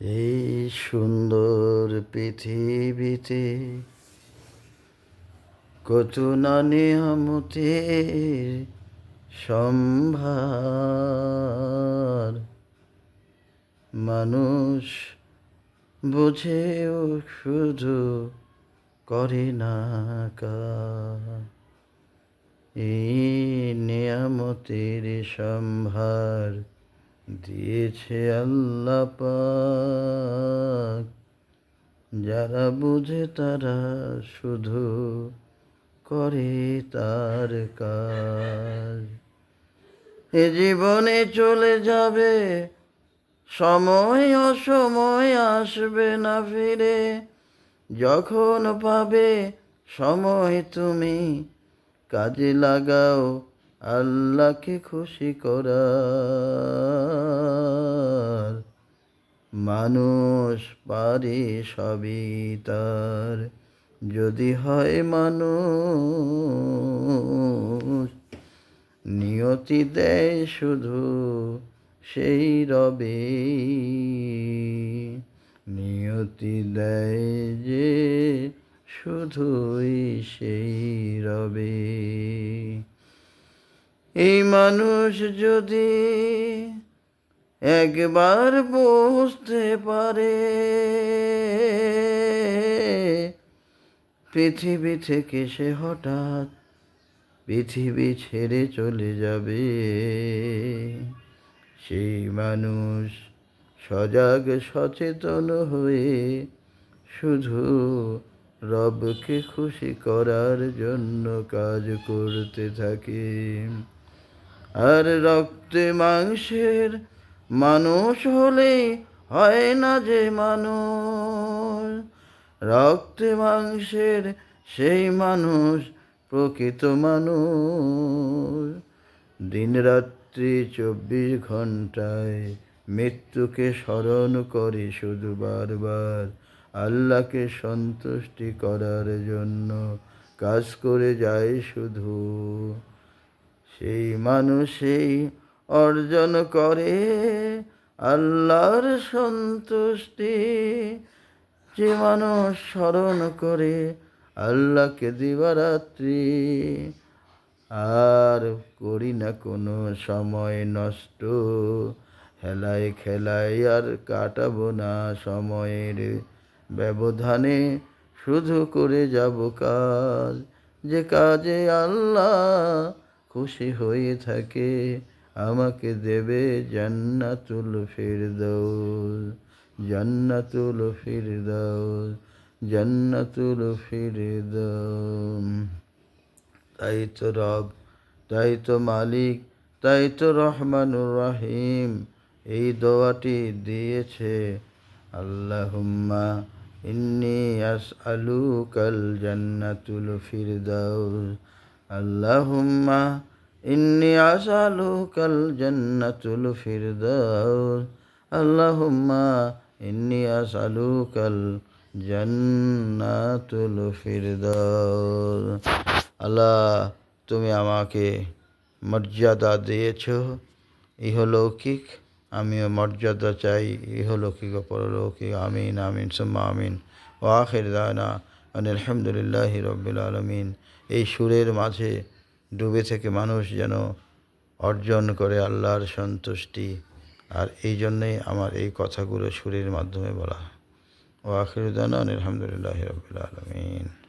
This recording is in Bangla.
এই সুন্দর পৃথিবীতে কত না নিয়ামতের সম্ভার। মানুষ বোঝেও শুধু করে না এই নিয়ামতের সম্ভার দিয়েছে আল্লাহ পাক। যারা বুঝে তারা শুধু করে তার কাজ। এ জীবনে চলে যাবে, সময় অসময় আসবে না ফিরে। যখন পাবে সময় তুমি কাজে লাগাও আল্লাহকে খুশি করার। মানুষ পারে সবই তার। যদি হয় মানুষ, নিয়তি দেয় শুধু সেই রবে নিয়তি দেয় যে শুধুই সেই রবে এই মানুষ যদি একবার বুঝতে পারে, পৃথিবী থেকে সে হঠাৎ পৃথিবী ছেড়ে চলে যাবে। সেই মানুষ সজাগ সচেতন হয়ে শুধু রবকে খুশি করার জন্য কাজ করতে থাকে। আর রক্তে মাংসের মানুষ হলে হয় না যে মানুষ। রক্তে মাংসের সেই মানুষ প্রকৃত মানুষ। দিনরাত্রি চব্বিশ ঘন্টায় মৃত্যুকে স্মরণ করে শুধু বারবার। আল্লাহকে সন্তুষ্টি করার জন্য কাজ করে যায় শুধু। সেই মানুষেই অর্জন করে আল্লাহর সন্তুষ্টি। যে মানুষ স্মরণ করে আল্লাহকে দিবারাত্রি, আর করি না কোনো সময় নষ্ট। হেলায় খেলায় আর কাটাবো না সময়ের ব্যবধানে, শুধু করে যাব কাজ। যে কাজে আল্লাহ খুশি হয়ে থাকে, আমাকে দেবে জান্নাতুল ফিরদৌস জান্নাতুল ফিরদৌস জান্নাতুল ফিরদৌস তাই তো রব, তাই তো মালিক, তাই তো রহমানুর রহিম, এই দোয়াটি দিয়েছে। আল্লাহুম্মা ইন্নি আসআলুকাল জান্নাতুল ফিরদাউস আল্লাহুম্মা ইন্নি আসআলুকাল জান্নাতুল ফিরদাউস আল্লাহুম্মা ইন্নি আসআলুকাল জান্নাতুল ফিরদাউস আল্লাহ, তুমি আমাকে মর্যাদা দিয়েছ, ইহলৌকিক। আমিও মর্যাদা চাই, ইহলৌকিক পরলৌকিক। আমিন আমিন, সুম্মা আমিন। ও আখের দানা আলহামদুলিল্লাহ রব্বুল আলমিন। এই সুরের মাঝে ডুবে থেকে মানুষ যেন অর্জন করে আল্লাহর সন্তুষ্টি। আর এই জন্যেই আমার এই কথাগুলো সুরের মাধ্যমে বলা ও আখির দানা আলহামদুলিল্লাহ রবিল আলমিন।